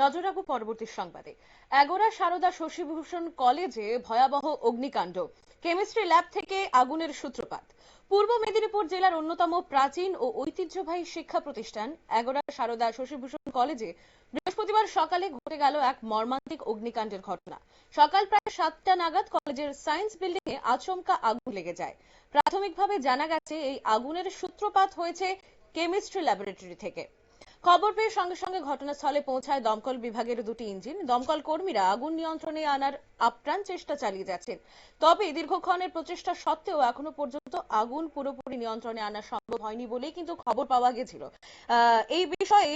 নজর রাখব পরবর্তী সংবাদে। এগোরা সারদা শশীভূষণ কলেজে ভয়াবহ অগ্নিকাণ্ড। কেমিস্ট্রি ল্যাব থেকে আগুনের সূত্রপাত। পূর্ব মেদিনীপুর জেলার অন্যতম প্রাচীন ও ঐতিহ্যবাহী শিক্ষা প্রতিষ্ঠান এগোরা সারদা শশীভূষণ কলেজে বৃহস্পতিবার সকালে ঘটে গেল এক মর্মান্তিক অগ্নিকাণ্ডের ঘটনা। সকাল প্রায় সাতটা নাগাদ কলেজের সায়েন্স বিল্ডিং এ আচমকা আগুন লেগে যায়। প্রাথমিকভাবে জানা গেছে, এই আগুনের সূত্রপাত হয়েছে কেমিস্ট্রি ল্যাবরেটরি থেকে। খবর পেয়ে সঙ্গে সঙ্গে ঘটনাস্থলে পৌঁছায় দমকল বিভাগের দুটি ইঞ্জিন। দমকল কর্মীরা আগুন নিয়ন্ত্রণে আনার আপ্রাণ চেষ্টা চালিয়ে যাচ্ছেন। তবে দীর্ঘক্ষণের প্রচেষ্টা সত্ত্বেও এখনও পর্যন্ত আগুন পুরোপুরি নিয়ন্ত্রণে আনা সম্ভব হয়নি বলেই কিন্তু খবর পাওয়া গেছিল। এই বিষয়ে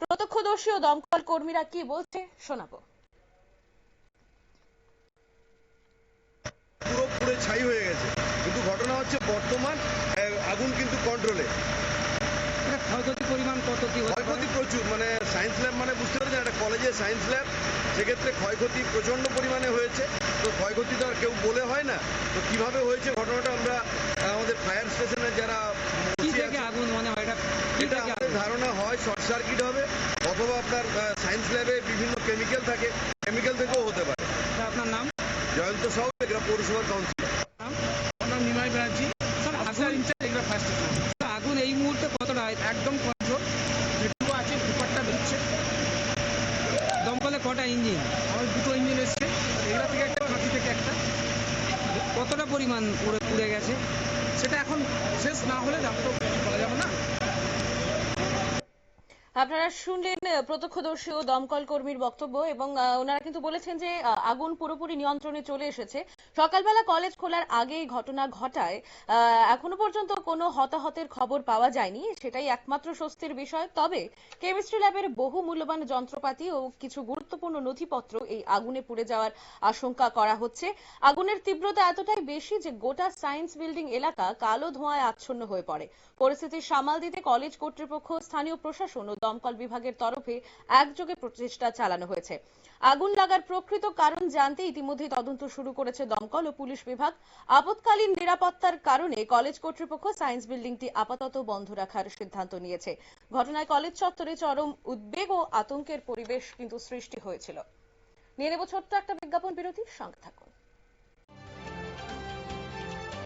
প্রত্যক্ষদর্শী ও দমকল কর্মীরা কি বলছে শোনাবো। পুরো ছাই হয়ে গেছে। কিন্তু ঘটনা হচ্ছে বর্তমান আগুন কিন্তু কন্ট্রোলে ক্ষয়ক্ষতির পরিমাণ কত? কি ক্ষয়ক্ষতি প্রচুর মানে সায়েন্স ল্যাব মানে বুঝতে পারছেন একটা কলেজে সায়েন্স ল্যাব সেক্ষেত্রে ক্ষয়ক্ষতি প্রচণ্ড পরিমাণে হয়েছে। তো ক্ষয়ক্ষতি তো আর কেউ বলে হয় না। তো কীভাবে হয়েছে ঘটনাটা আমরা আমাদের ফায়ার স্টেশনের যারা আগুন মনে হয়? এটা এটা আমাদের ধারণা হয় শর্ট সার্কিট হবে অথবা আপনার সায়েন্স ল্যাবে বিভিন্ন কেমিক্যাল থাকে। কেমিক্যাল থেকেও হতে পারে। আপনার নাম? জয়ন্ত সাউ পৌরসভার কাউন্সিলর নাম আমার নিমাই ব্যানার্জি স্যার অফিসার আগুন ইনচার্জ এগুলো ফার্স্ট স্টেশন আগুন এই মুহূর্তে কতটা একদম কন্ট্রোল যেটুকু আছে দুপারটা বেরোচ্ছে দমকলে কটা ইঞ্জিন? আমার দুটো ইঞ্জিন এসছে। এগুলা থেকে একটা হাতি থেকে একটা। কতটা পরিমাণ উড়ে পুড়ে গেছে? সেটা এখন শেষ না হলে তো বলা যাবে না। আপনারা শুনলেন প্রত্যক্ষদর্শী ও দমকল কর্মীর বক্তব্য এবং ওনারা কিন্তু বলেছেন যে আগুন পুরোপুরি নিয়ন্ত্রণে চলে এসেছে। সকালবেলা কলেজ খোলার আগেই ঘটনা ঘটায়। এখনও পর্যন্ত কোনো হতাহতের খবর পাওয়া যায়নি, সেটাই একমাত্র স্বস্তির বিষয়। তবে কেমিস্ট্রি ল্যাবের বহু মূল্যবান যন্ত্রপাতি ও কিছু গুরুত্বপূর্ণ নথিপত্র এই আগুনে পুড়ে যাওয়ার আশঙ্কা করা হচ্ছে। আগুনের তীব্রতা এতটাই বেশি যে গোটা সায়েন্স বিল্ডিং এলাকা কালো ধোঁয়ায় আচ্ছন্ন হয়ে পড়ে। পরিস্থিতি সামাল দিতে কলেজ কর্তৃপক্ষ, স্থানীয় প্রশাসন ও দমকল বিভাগের তরফে একযোগে প্রচেষ্টা চালানো হয়েছে। আগুন লাগার প্রকৃত কারণ জানতে ইতিমধ্যে তদন্ত শুরু করেছে দমকল ও পুলিশ বিভাগ। আপৎকালীন নিরাপত্তার কারণে কলেজ কর্তৃপক্ষ সায়েন্স বিল্ডিংটি আপাতত বন্ধ রাখার সিদ্ধান্ত নিয়েছে। ঘটনায় কলেজ চত্বরে চরম উদ্বেগ ও আতঙ্কের পরিবেশ কিন্তু সৃষ্টি হয়েছিল। নিয়ে নেব ছোট্ট একটা বিজ্ঞাপন বিরতির সঙ্গে থাকুন।